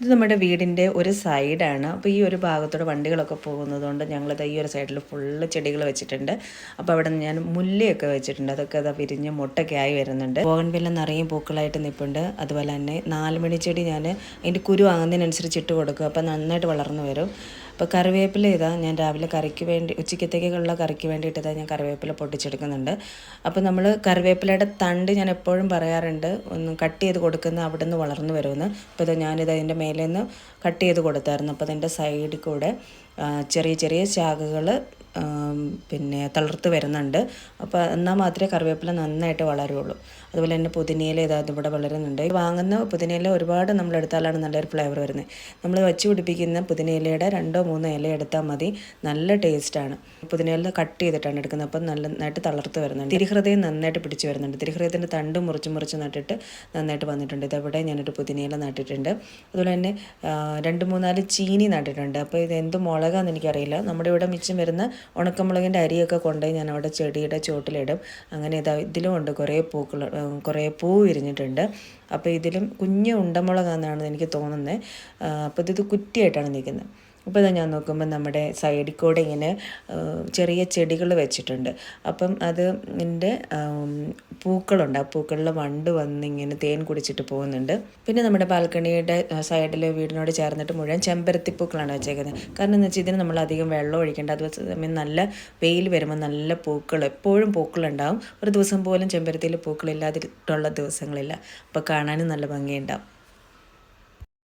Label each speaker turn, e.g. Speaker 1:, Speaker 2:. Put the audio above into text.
Speaker 1: ഇത് നമ്മുടെ വീടിന്റെ ഒരു സൈഡാണ്. അപ്പോൾ ഈ ഒരു ഭാഗത്തൂടെ വണ്ടികളൊക്കെ പോകുന്നതുകൊണ്ട് ഞങ്ങളിത് ഈ ഒരു സൈഡിൽ ഫുള്ള് ചെടികൾ വെച്ചിട്ടുണ്ട്. അപ്പോൾ അവിടെ ഞാൻ മുല്ലയൊക്കെ വെച്ചിട്ടുണ്ട്. അതൊക്കെ അതാ വിരിഞ്ഞ് മുട്ടൊക്കെ ആയി വരുന്നുണ്ട്. ബോഗൺവില്ല നിറയെ പൂക്കളായിട്ട് നിൽപ്പുണ്ട്. അതുപോലെ തന്നെ നാലുമണി ചെടി ഞാൻ അതിന്റെ കുരു വാങ്ങുന്നതിനനുസരിച്ച് ഇട്ട് കൊടുക്കും. അപ്പോൾ നന്നായിട്ട് വളർന്നു വരും. അപ്പോൾ കറിവേപ്പില ഇതാ ഞാൻ രാവിലെ കറിക്ക് വേണ്ടി ഉച്ചക്കത്തേക്കുള്ള കറിക്ക് വേണ്ടിയിട്ട് ഇതാ ഞാൻ കറിവേപ്പില പൊട്ടിച്ചെടുക്കുന്നുണ്ട്. അപ്പോൾ നമ്മൾ കറിവേപ്പിലയുടെ തണ്ട് ഞാൻ എപ്പോഴും പറയാറുണ്ട് ഒന്ന് കട്ട് ചെയ്ത് കൊടുക്കുന്ന അവിടെ നിന്ന് വളർന്നു വരുമെന്ന്. അപ്പോൾ ഇത് ഞാനിത് അതിന്റെ മേലെ നിന്ന് കട്ട് ചെയ്ത് കൊടുത്തായിരുന്നു. അപ്പോൾ അതിന്റെ സൈഡിൽ കൂടെ ചെറിയ ചെറിയ ശാഖകൾ പിന്നെ തളർത്ത് വരുന്നുണ്ട്. അപ്പോൾ എന്നാൽ മാത്രമേ കറിവേപ്പില നന്നായിട്ട് വളരുള്ളൂ. അതുപോലെ തന്നെ പുതിനയില ഇതാത് ഇവിടെ വളരുന്നുണ്ട്. വാങ്ങുന്ന പുതിനയില ഒരുപാട് നമ്മൾ എടുത്താലാണ് നല്ലൊരു ഫ്ലേവർ വരുന്നത് നമ്മൾ വെച്ച് പിടിപ്പിക്കുന്ന പുതിനയിലയുടെ രണ്ടോ മൂന്നോ ഇല എടുത്താൽ മതി. നല്ല ടേസ്റ്റാണ് പുതിനയില കട്ട് ചെയ്തിട്ടാണ് എടുക്കുന്നത്. അപ്പം നല്ല നന്നായിട്ട് തളർത്ത് വരുന്നുണ്ട്. തിരിഹൃദയം നന്നായിട്ട് പിടിച്ച് വരുന്നുണ്ട്. തിരിഹൃദയത്തിന്റെ തണ്ട് മുറിച്ച് മുറിച്ച് നട്ടിട്ട് നന്നായിട്ട് വന്നിട്ടുണ്ട്. ഇതവിടെ ഞാനൊരു പുതിനയില നട്ടിട്ടുണ്ട്. അതുപോലെ തന്നെ രണ്ട് മൂന്നാൽ ചീനി നട്ടിട്ടുണ്ട്. അപ്പോൾ ഇത് എന്ത് മുളകാന്ന് എനിക്കറിയില്ല. നമ്മുടെ ഇവിടെ മിച്ചം വരുന്ന ഉണക്കമുളകിന്റെ അരിയൊക്കെ കൊണ്ടുപോയി ഞാൻ അവിടെ ചെടിയുടെ ചുവട്ടിലിടും. അങ്ങനെ ഇതാ ഇതിലും ഉണ്ട്. കുറേ പൂക്കൾ കുറേ പൂ വിരിഞ്ഞിട്ടുണ്ട്. അപ്പോൾ ഇതിലും കുഞ്ഞ് ഉണ്ടമുളകാണെന്നാണ് എനിക്ക് തോന്നുന്നത് അപ്പോൾ ഇത് കുറ്റിയായിട്ടാണ് നിൽക്കുന്നത്. അപ്പോൾ ഇതാ ഞാൻ നോക്കുമ്പോൾ നമ്മുടെ സൈഡിൽ കൂടെ ഇങ്ങനെ ചെറിയ ചെടികൾ വെച്ചിട്ടുണ്ട്. അപ്പം അത് എന്റെ പൂക്കളുണ്ട്. ആ പൂക്കളിൽ വണ്ട് വന്ന് ഇങ്ങനെ തേൻ കുടിച്ചിട്ട് പോകുന്നുണ്ട്. പിന്നെ നമ്മുടെ ബാൽക്കണിയുടെ സൈഡിൽ വീടിനോട് ചേർന്നിട്ട് മുഴുവൻ ചെമ്പരത്തി പൂക്കളാണ് വെച്ചേക്കുന്നത്. കാരണം എന്ന് വെച്ചാൽ ഇതിന് നമ്മൾ അധികം വെള്ളം ഒഴിക്കേണ്ട അത് സമയം നല്ല വെയിൽ വരുമ്പോൾ നല്ല പൂക്കൾ എപ്പോഴും പൂക്കളുണ്ടാവും. ഒരു ദിവസം പോലും ചെമ്പരത്തിയിൽ പൂക്കളില്ലാതിട്ടുള്ള ദിവസങ്ങളില്ല. അപ്പോൾ കാണാനും നല്ല ഭംഗിയുണ്ടാവും.